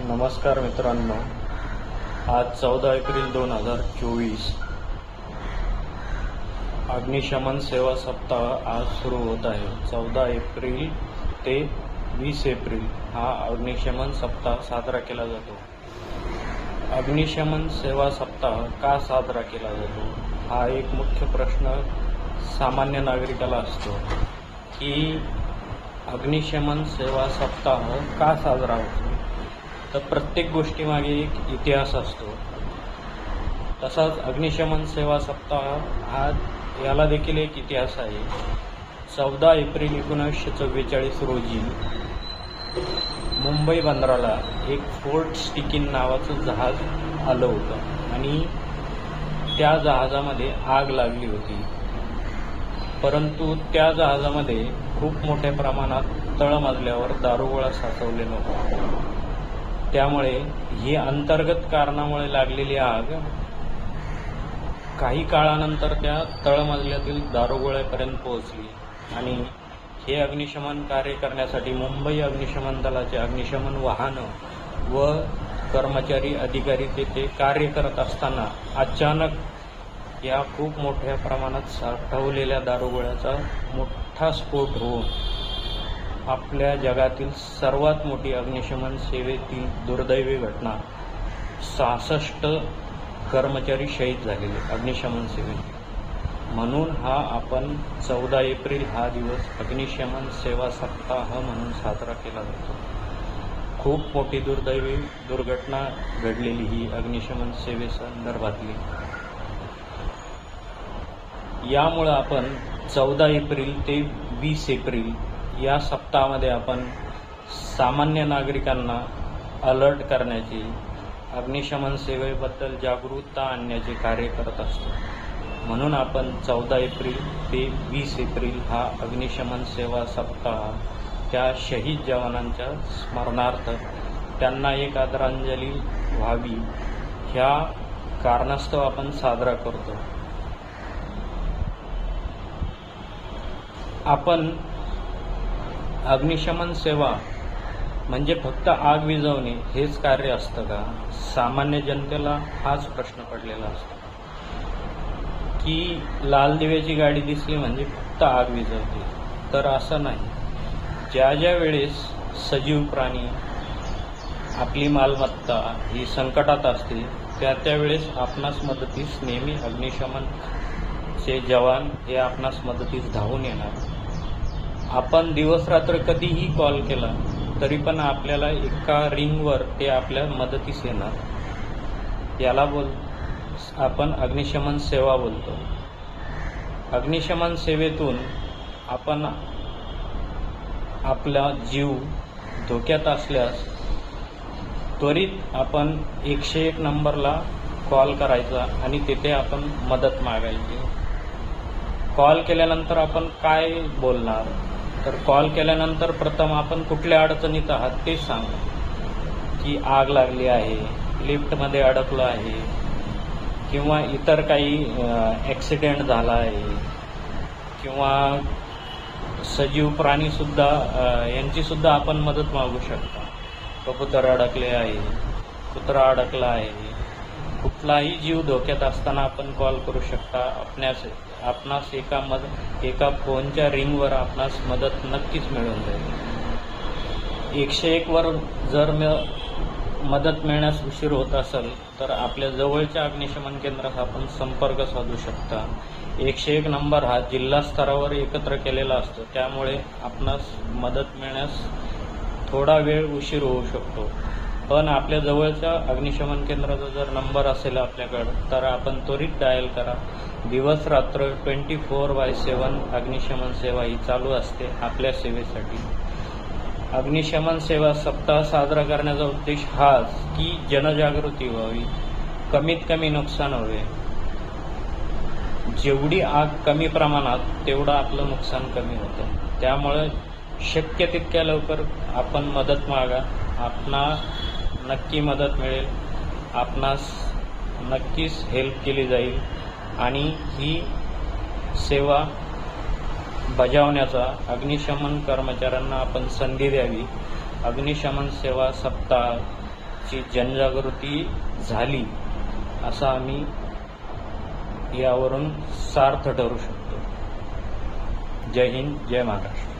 नमस्कार मित्रांनो. आज चौदा एप्रिल दोन हजार चोवीस. अग्निशमन सेवा सप्ताह आज सुरू होत आहे. चौदा एप्रिल ते वीस एप्रिल हा अग्निशमन सप्ताह साजरा केला जातो. अग्निशमन सेवा सप्ताह का साजरा केला जातो? हा एक मुख्य प्रश्न सामान्य नागरिकाला असतो की अग्निशमन सेवा सप्ताह का साजरा होतो? तर प्रत्येक गोष्टीमागे एक इतिहास असतो. तसाच अग्निशमन सेवा सप्ताह हा याला देखील एक इतिहास आहे. चौदा एप्रिल एकोणीसशे चव्वेचाळीस रोजी मुंबई बंदराला एक फोर्ट स्टिकिन नावाचं जहाज आलं होतं आणि त्या जहाजामध्ये आग लागली होती. परंतु त्या जहाजामध्ये खूप मोठ्या प्रमाणात तळमजल्यावर दारुगोळा साचवलेला नव्हते. त्यामुळे ही अंतर्गत कारणामुळे लागलेली आग काही काळानंतर त्या तळमजल्यातील दारुगोळ्यापर्यंत पोहोचली. आणि हे अग्निशमन कार्य करण्यासाठी मुंबई अग्निशमन दलाचे अग्निशमन वाहनं व कर्मचारी अधिकारी तेथे कार्य करत असताना अचानक या खूप मोठ्या प्रमाणात साठवलेल्या दारुगोळ्याचा मोठा स्फोट होऊन आपल्या जगातील सर्वात मोठी अग्निशमन सेवेतील दुर्दैवी घटना. सहासष्ट कर्मचारी शहीद झालेले अग्निशमन सेवेत म्हणून हा आपण चौदा एप्रिल हा दिवस अग्निशमन सेवा सप्ताह म्हणून साजरा केला जातो. खूप मोठी दुर्दैवी दुर्घटना घडलेली ही अग्निशमन सेवेसंदर्भातली यामुळं आपण चौदा एप्रिल ते वीस एप्रिल या सप्ताहामध्ये आपण सामान्य नागरिकांना अलर्ट करण्याची अग्निशमन सेवेबद्दल जागरूकता आणण्याचे कार्य करत असतो. म्हणून आपण चौदा एप्रिल ते वीस एप्रिल हा अग्निशमन सेवा सप्ताह त्या शहीद जवानांच्या स्मरणार्थ त्यांना एक आदरांजली व्हावी. ह्या कारणास्तव आपण साजरा करतो. आपण अग्निशमन सेवा म्हणजे फक्त आग विझवणे हेच कार्य असतं का? सामान्य जनतेला हाच प्रश्न पडलेला असतो. की लाल दिव्याची गाडी दिसली म्हणजे फक्त आग विझवते. तर असं नाही. ज्या ज्या वेळेस सजीव प्राणी आपली मालमत्ता ही संकटात असते त्या त्यावेळेस आपणास मदतीस नेहमी अग्निशमनचे जवान हे आपणास मदतीस धावून येणार. आपण दिवस रात्र कधीही कॉल केला तरी पण आपल्याला एका रिंगवर ते आपल्या मदतीस येणार. याला बोल आपण अग्निशमन सेवा बोलतो. अग्निशमन सेवेतून आपण आपला जीव धोक्यात असल्यास त्वरित आपण एकशे एक नंबरला कॉल करायचा आणि तिथे आपण मदत मागायची. कॉल केल्यानंतर आपण काय बोलणार? तर कॉल केल्यानंतर प्रथम आपण कुठल्या अडचणीत आहात ते सांगा. की आग लागली आहे लिफ्टमध्ये अडकलं आहे किंवा इतर काही ॲक्सिडेंट झाला आहे किंवा सजीव प्राणीसुद्धा यांचीसुद्धा आपण मदत मागू शकता. कबूतर अडकले आहे कुत्रा अडकला आहे कुठलाही जीव धोक्यात असताना आपण कॉल करू शकता. आपणास आपणास एका मद एका फोनच्या रिंगवर आपणास मदत नक्कीच मिळून जाईल. एकशे एकवर जर म मदत मिळण्यास उशीर होत असेल तर आपल्या जवळच्या अग्निशमन केंद्रास आपण संपर्क साधू शकता. एकशे एक नंबर हा जिल्हा स्तरावर एकत्र केलेला असतो. त्यामुळे आपणास मदत मिळण्यास थोडा वेळ उशीर होऊ शकतो. पण आपल्या जवळच्या अग्निशमन केंद्राचा जर नंबर असेल आपल्याकडं तर आपण त्वरित डायल करा. दिवस रात्र ट्वेंटी फोर बाय सेवन अग्निशमन सेवा ही चालू असते आपल्या सेवेसाठी. अग्निशमन सेवा सप्ताह साजरा करण्याचा उद्देश हाच की जनजागृती व्हावी कमीत कमी नुकसान व्हावे. जेवढी आग कमी प्रमाणात तेवढं आपलं नुकसान कमी होतं. त्यामुळे शक्य तितक्या लवकर आपण मदत मागा. आपणा नक्की मदत मिळेल. आपणास नक्कीच हेल्प केली जाईल. आणि ही सेवा बजावण्याचा अग्निशमन कर्मचाऱ्यांना आपण संधी द्यावी. अग्निशमन सेवा सप्ताहाची जनजागृती झाली असं आम्ही यावरून सार्थ ठरू शकतो. जय हिंद जय महाराष्ट्र.